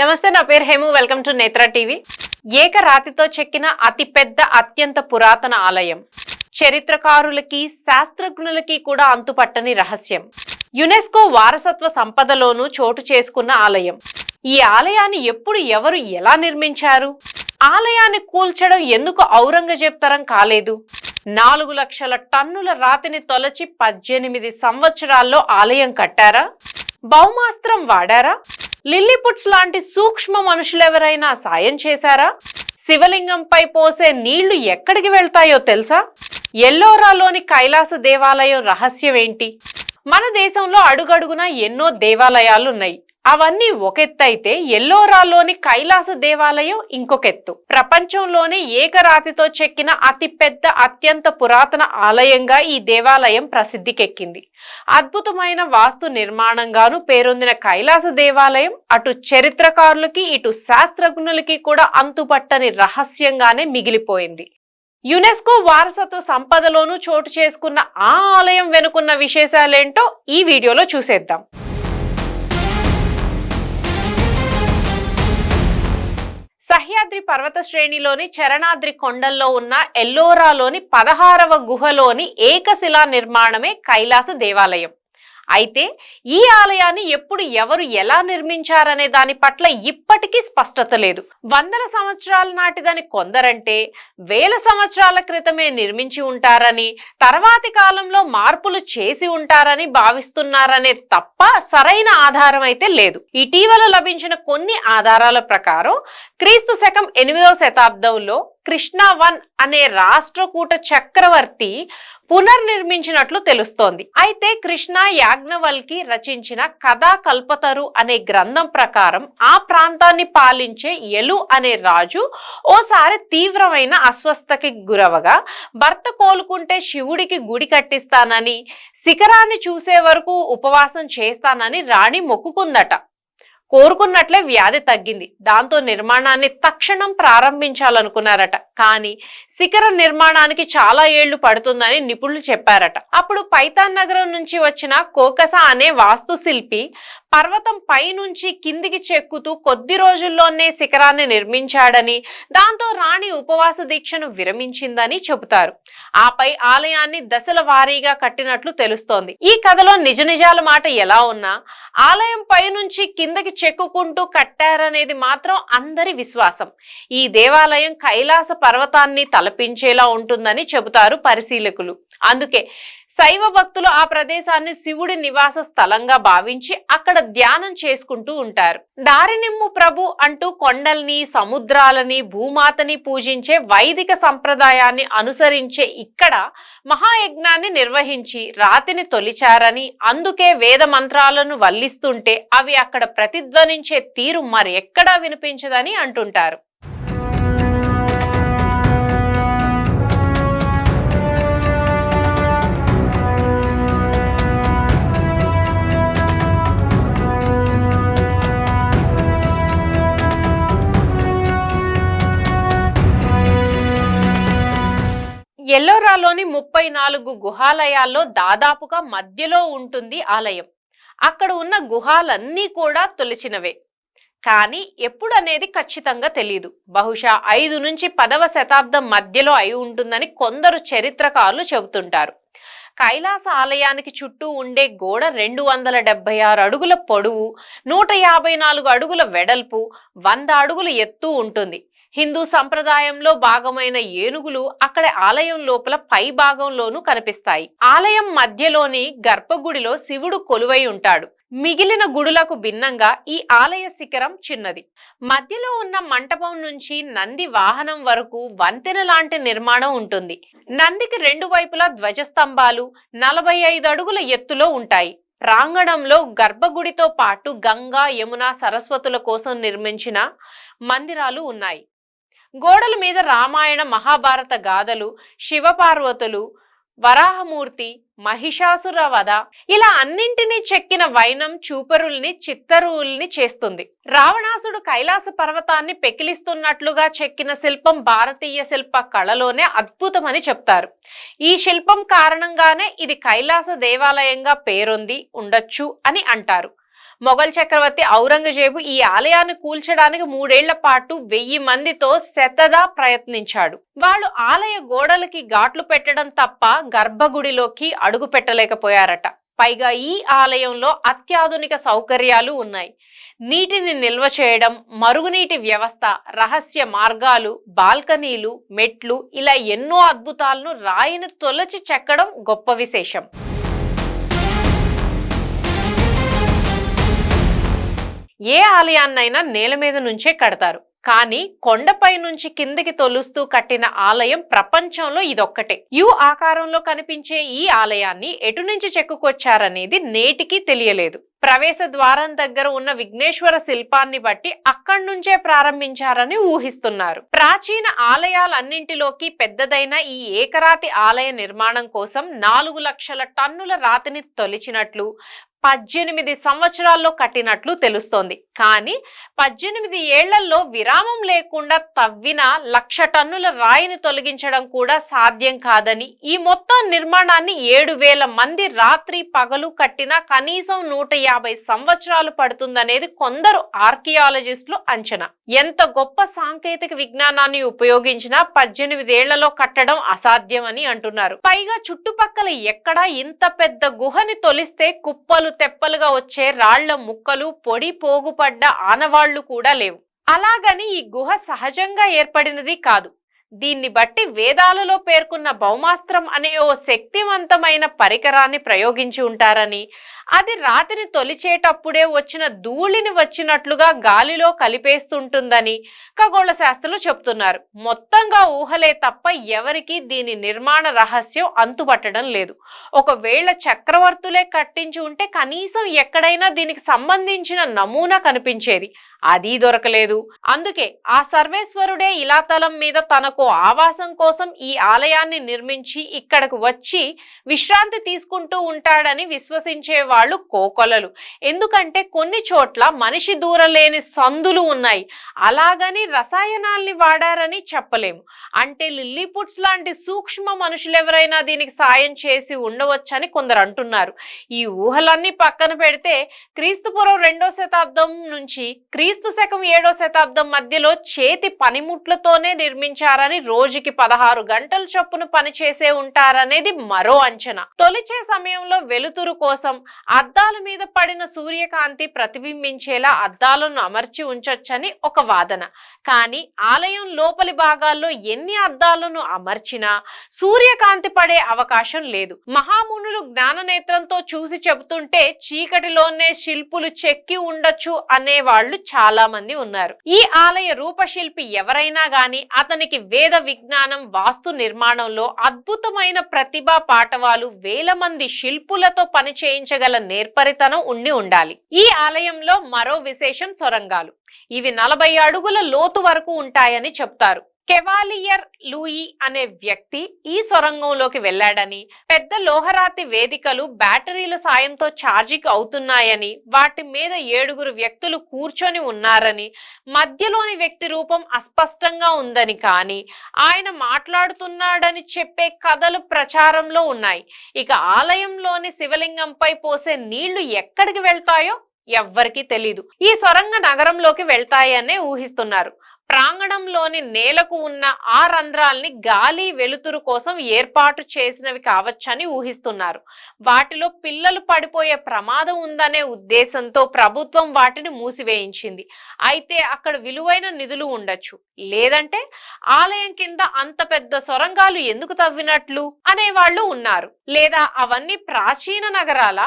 నమస్తే నా పేరు Hemu. Welcome to Netra TV. ఏకరాతితో చెక్కిన అతిపెద్ద అత్యంత పురాతన ఆలయం. చరిత్రకారులకి శాస్త్రజ్ఞులకి కూడా అంతుపట్టని రహస్యం. యునెస్కో వారసత్వ సంపదలోనూ చోటు చేసుకున్న ఆలయం. ఈ ఆలయాన్ని ఎప్పుడు ఎవరు ఎలా నిర్మించారు? ఆలయాన్ని కూల్చడం ఎందుకు ఔరంగజేబ్ తరం కాలేదు? నాలుగు లక్షల టన్నుల రాతిని తొలచి పద్దెనిమిది సంవత్సరాల్లో ఆలయం కట్టారా? భౌమాస్త్రం వాడారా? లిల్లీపుట్స్ లాంటి సూక్ష్మ మనుషులెవరైనా సాయం చేశారా? శివలింగంపై పోసే నీళ్ళు ఎక్కడికి వెళ్తాయో తెలుసా? ఎల్లోరాలోని కైలాస దేవాలయం రహస్యం ఏంటి? మన దేశంలో అడుగడుగునా ఎన్నో దేవాలయాలున్నాయి. అవన్నీ ఒకెత్తైతే ఎల్లోరాలోని కైలాస దేవాలయం ఇంకొకెత్తు. ప్రపంచంలోనే ఏకరాతితో చెక్కిన అతిపెద్ద అత్యంత పురాతన ఆలయంగా ఈ దేవాలయం ప్రసిద్ధికెక్కింది. అద్భుతమైన వాస్తు నిర్మాణంగాను పేరొందిన కైలాస దేవాలయం అటు చరిత్రకారులకి ఇటు శాస్త్రజ్ఞులకి కూడా అంతుపట్టని రహస్యంగానే మిగిలిపోయింది. యునెస్కో వారసత్వ సంపదలోనూ చోటు చేసుకున్న ఆ ఆలయం వెనుకున్న విశేషాలేంటో ఈ వీడియోలో చూసేద్దాం. సహ్యాద్రి పర్వత శ్రేణిలోని చరణాద్రి కొండల్లో ఉన్న ఎల్లోరాలోని పదహారవ గుహలోని ఏకశిలా నిర్మాణమే కైలాస దేవాలయం. అయితే ఈ ఆలయాన్ని ఎప్పుడు ఎవరు ఎలా నిర్మించారనే దాని పట్ల ఇప్పటికీ స్పష్టత లేదు. వందల సంవత్సరాల నాటిదని కొందరంటే వేల సంవత్సరాల క్రితమే నిర్మించి ఉంటారని తర్వాతి కాలంలో మార్పులు చేసి ఉంటారని భావిస్తున్నారనే తప్ప సరైన ఆధారం అయితే లేదు. ఇటీవల లభించిన కొన్ని ఆధారాల ప్రకారం క్రీస్తు శకం ఎనిమిదవ శతాబ్దంలో కృష్ణవన్ అనే రాష్ట్రకూట చక్రవర్తి పునర్నిర్మించినట్లు తెలుస్తోంది. అయితే కృష్ణ యాజ్ఞవల్కి రచించిన కథా కల్పతరు అనే గ్రంథం ప్రకారం ఆ ప్రాంతాన్ని పాలించే ఎలు అనే రాజు ఓసారి తీవ్రమైన అస్వస్థకి గురవగా భర్త కోలుకుంటే శివుడికి గుడి కట్టిస్తానని శిఖరాన్ని చూసే వరకు ఉపవాసం చేస్తానని రాణి మొక్కుకుందట. కోరుకున్నట్లే వ్యాధి తగ్గింది. దాంతో నిర్మాణాన్ని తక్షణం ప్రారంభించాలనుకున్నారట. కానీ శిఖర నిర్మాణానికి చాలా ఏళ్ళు పడుతుందని నిపుణులు చెప్పారట. అప్పుడు పైతాన్ నగరం నుంచి వచ్చిన కోకస అనే వాస్తుశిల్పి పర్వతం పైనుంచి కిందికి చెక్కుతూ కొద్ది రోజుల్లోనే శిఖరాన్ని నిర్మించాడని దాంతో రాణి ఉపవాస దీక్షను విరమించిందని చెబుతారు. ఆపై ఆలయాన్ని దశల వారీగా కట్టినట్లు తెలుస్తోంది. ఈ కథలో నిజ నిజాల మాట ఎలా ఉన్నా ఆలయం పైనుంచి కిందకి చెక్కుకుంటూ కట్టారనేది మాత్రం అందరి విశ్వాసం. ఈ దేవాలయం కైలాస పర్వతాన్ని తలపించేలా ఉంటుందని చెబుతారు పరిశీలకులు. అందుకే శైవ భక్తులు ఆ ప్రదేశాన్ని శివుడి నివాస స్థలంగా భావించి అక్కడ ధ్యానం చేసుకుంటూ ఉంటారు. దారినిమ్ము ప్రభు అంటూ కొండల్ని సముద్రాలని భూమాతని పూజించే వైదిక సంప్రదాయాన్ని అనుసరించే ఇక్కడ మహాయజ్ఞాన్ని నిర్వహించి రాతిని తొలిచారని అందుకే వేద మంత్రాలను వల్లిస్తుంటే అవి అక్కడ ప్రతిధ్వనించే తీరు మరి వినిపించదని అంటుంటారు. ఎల్లోరాలోని ముప్పై నాలుగు గుహాలయాల్లో దాదాపుగా మధ్యలో ఉంటుంది ఆలయం. అక్కడ ఉన్న గుహాలన్నీ కూడా తొలిచినవే. కానీ ఎప్పుడు అనేది ఖచ్చితంగా తెలియదు బహుశా ఐదు నుంచి పదవ శతాబ్దం మధ్యలో అయి ఉంటుందని కొందరు చరిత్రకారులు చెబుతుంటారు. కైలాస ఆలయానికి చుట్టూ ఉండే గోడ రెండు వందల డెబ్బై ఆరు అడుగుల పొడవు నూట యాభై నాలుగు అడుగుల వెడల్పు వంద అడుగుల ఎత్తు ఉంటుంది. హిందూ సంప్రదాయంలో భాగమైన ఏనుగులు అక్కడ ఆలయం లోపల పై భాగంలోనూ కనిపిస్తాయి. ఆలయం మధ్యలోని గర్భగుడిలో శివుడు కొలువై ఉంటాడు. మిగిలిన గుడులకు భిన్నంగా ఈ ఆలయ శిఖరం చిన్నది. మధ్యలో ఉన్న మంటపం నుంచి నంది వాహనం వరకు వంతెన లాంటి నిర్మాణం ఉంటుంది. నందికి రెండు వైపులా ధ్వజస్తంభాలు నలభై ఐదు అడుగుల ఎత్తులో ఉంటాయి. ప్రాంగణంలో గర్భగుడితో పాటు గంగా యమున సరస్వతుల కోసం నిర్మించిన మందిరాలు ఉన్నాయి. గోడల మీద రామాయణ మహాభారత గాథలు శివపార్వతులు వరాహమూర్తి మహిషాసుర వధ ఇలా అన్నింటినీ చెక్కిన వైనం చూపరుల్ని చిత్తరువుల్ని చేస్తుంది. రావణాసుడు కైలాస పర్వతాన్ని పెకిలిస్తున్నట్లుగా చెక్కిన శిల్పం భారతీయ శిల్ప కళలోనే అద్భుతమని చెప్తారు. ఈ శిల్పం కారణంగానే ఇది కైలాస దేవాలయంగా పేరొంది ఉండొచ్చు అని అంటారు. మొఘల్ చక్రవర్తి ఔరంగజేబు ఈ ఆలయాన్ని కూల్చడానికి మూడేళ్ళ పాటు వెయ్యి మందితో శతదా ప్రయత్నించాడు. వాళ్ళు ఆలయ గోడలకి ఘాట్లు పెట్టడం తప్ప గర్భగుడిలోకి అడుగు పెట్టలేకపోయారట. పైగా ఈ ఆలయంలో అత్యాధునిక సౌకర్యాలు ఉన్నాయి. నీటిని నిల్వ చేయడం మరుగునీటి వ్యవస్థ రహస్య మార్గాలు బాల్కనీలు మెట్లు ఇలా ఎన్నో అద్భుతాలను రాయిని తొలచి చెక్కడం గొప్ప విశేషం. ఏ ఆలయాన్నైనా నేల మీద నుంచే కడతారు. కానీ కొండపై నుంచి కిందకి తొలుస్తూ కట్టిన ఆలయం ప్రపంచంలో ఇదొక్కటే. యు ఆకారంలో కనిపించే ఈ ఆలయాన్ని ఎటు నుంచి చెక్కుకొచ్చారనేది నేటికి తెలియలేదు. ప్రవేశ ద్వారం దగ్గర ఉన్న విఘ్నేశ్వర శిల్పాన్ని బట్టి అక్కడి నుంచే ప్రారంభించారని ఊహిస్తున్నారు. ప్రాచీన ఆలయాలన్నింటిలోకి పెద్దదైన ఈ ఏకరాతి ఆలయ నిర్మాణం కోసం నాలుగు లక్షల టన్నుల రాతిని తొలిచినట్లు పద్దెనిమిది సంవత్సరాల్లో కట్టినట్లు తెలుస్తోంది. కానీ పద్దెనిమిది ఏళ్ళలో విరామం లేకుండా తవ్విన లక్ష టన్నుల రాయిని తొలగించడం కూడా సాధ్యం కాదని ఈ మొత్తం నిర్మాణాన్ని ఏడు వేల మంది రాత్రి పగలు కట్టిన కనీసం నూట యాభై సంవత్సరాలు పడుతుందనేది కొందరు ఆర్కియాలజిస్టులు అంచనా. ఎంత గొప్ప సాంకేతిక విజ్ఞానాన్ని ఉపయోగించినా పద్దెనిమిదేళ్ళలో కట్టడం అసాధ్యమని అంటున్నారు. పైగా చుట్టుపక్కల ఎక్కడా ఇంత పెద్ద గుహని తొలిస్తే కుప్పలు తెప్పలుగా వచ్చే రాళ్ళ ముక్కలు పొడి పోగుపడ్డ ఆనవాళ్ళు కూడా లేవు. అలాగని ఈ గుహ సహజంగా ఏర్పడినది కాదు. దీన్ని బట్టి వేదాలలో పేర్కొన్న భౌమాస్త్రం అనే ఓ శక్తివంతమైన పరికరాన్ని ప్రయోగించి ఉంటారని అది రాతిని తొలిచేటప్పుడే వచ్చిన ధూళిని వచ్చినట్లుగా గాలిలో కలిపేస్తుంటుందని ఖగోళ శాస్త్రులు చెప్తున్నారు. మొత్తంగా ఊహలే తప్ప ఎవరికి దీని నిర్మాణ రహస్యం అంతుపట్టడం లేదు. ఒకవేళ చక్రవర్తులే కట్టించి ఉంటే కనీసం ఎక్కడైనా దీనికి సంబంధించిన నమూనా కనిపించేది. అది దొరకలేదు. అందుకే ఆ సర్వేశ్వరుడే ఇలా తలం మీద తనకు ఆవాసం కోసం ఈ ఆలయాన్ని నిర్మించి ఇక్కడకు వచ్చి విశ్రాంతి తీసుకుంటూ ఉంటాడని విశ్వసించే వాళ్ళు కోకొలలు. ఎందుకంటే కొన్ని చోట్ల మనిషి దూరలేని సందులు ఉన్నాయి. అలాగని రసాయనాల్ని వాడారని చెప్పలేము. అంటే లిల్లీపుట్స్ లాంటి సూక్ష్మ మనుషులు ఎవరైనా దీనికి సాయం చేసి ఉండవచ్చని కొందరు అంటున్నారు. ఈ ఊహలన్నీ పక్కన పెడితే క్రీస్తుపురం రెండో శతాబ్దం నుంచి క్రీస్తు శకం ఏడో శతాబ్దం మధ్యలో చేతి పనిముట్లతోనే నిర్మించారని రోజుకి పదహారు గంటల చొప్పున పనిచేసే ఉంటారనేది మరో అంచనా. తొలిచే సమయంలో వెలుతురు కోసం అద్దాల మీద పడిన సూర్యకాంతి ప్రతిబింబించేలా అద్దాలను అమర్చి ఉంచొచ్చని ఒక వాదన. కానీ ఆలయం లోపలి భాగాల్లో ఎన్ని అద్దాలను అమర్చినా సూర్యకాంతి పడే అవకాశం లేదు. మహామునులు జ్ఞాననేత్రంతో చూసి చెబుతుంటే చీకటిలోనే శిల్పులు చెక్కి ఉండొచ్చు అనే వాళ్ళు చాలా మంది ఉన్నారు. ఈ ఆలయ రూపశిల్పి ఎవరైనా గాని అతనికి వేద విజ్ఞానం వాస్తు నిర్మాణంలో అద్భుతమైన ప్రతిభా పాఠవాలు వేల మంది శిల్పులతో పని చేయించగల నేర్పరితనం ఉండి ఉండాలి. ఈ ఆలయంలో మరో విశేషం సొరంగాలు. ఇవి నలభై అడుగుల లోతు వరకు ఉంటాయని చెప్తారు. కెవాలియర్ లూయి అనే వ్యక్తి ఈ సొరంగంలోకి వెళ్ళాడని పెద్ద లోహరాతి వేదికలు బ్యాటరీల సాయంతో ఛార్జింగ్ అవుతున్నాయని వాటి మీద ఏడుగురు వ్యక్తులు కూర్చొని ఉన్నారని మధ్యలోని వ్యక్తి రూపం అస్పష్టంగా ఉందని కానీ ఆయన మాట్లాడుతున్నాడని చెప్పే కథలు ప్రచారంలో ఉన్నాయి. ఇక ఆలయంలోని శివలింగంపై పోసే నీళ్ళు ఎక్కడికి వెళ్తాయో ఎవ్వరికీ తెలీదు. ఈ సొరంగ నగరంలోకి వెళ్తాయనే ఊహిస్తున్నారు. ప్రాంగణంలోని నేలకు ఉన్న ఆ రంధ్రాల్ని గాలి వెలుతురు కోసం ఏర్పాటు చేసినవి కావచ్చని ఊహిస్తున్నారు. వాటిలో పిల్లలు పడిపోయే ప్రమాదం ఉందనే ఉద్దేశంతో ప్రభుత్వం వాటిని మూసివేయించింది. అయితే అక్కడ విలువైన నిధులు ఉండొచ్చు. లేదంటే ఆలయం కింద అంత పెద్ద సొరంగాలు ఎందుకు తవ్వినట్లు అనేవాళ్ళు ఉన్నారు. లేదా అవన్నీ ప్రాచీన నగరాల?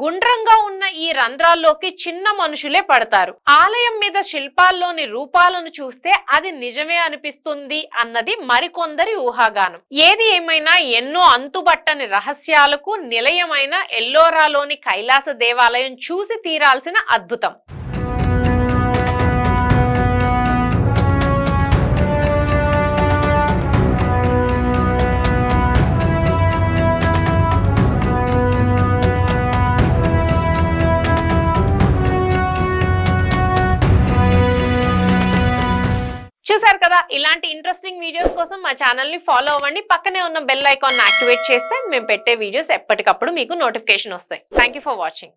గుండ్రంగా ఉన్న ఈ రంధ్రాల్లోకి చిన్న మనుషులే పడతారు. ఆలయం మీద శిల్పాల్లోని రూపాలను చూస్తే అది నిజమే అనిపిస్తుంది అన్నది మరికొందరి ఊహాగానం. ఏది ఏమైనా ఎన్నో అంతుబట్టని రహస్యాలకు నిలయమైన ఎల్లోరాలోని కైలాస దేవాలయం చూసి తీరాల్సిన అద్భుతం. ఇలాంటి ఇంట్రెస్టింగ్ వీడియోస్ కోసం మా ఛానల్ని ఫాలో అవ్వండి. పక్కనే ఉన్న బెల్ ఐకాన్ యాక్టివేట్ చేస్తే మేము పెట్టే వీడియోస్ ఎప్పటికప్పుడు మీకు నోటిఫికేషన్ వస్తాయి. Thank for watching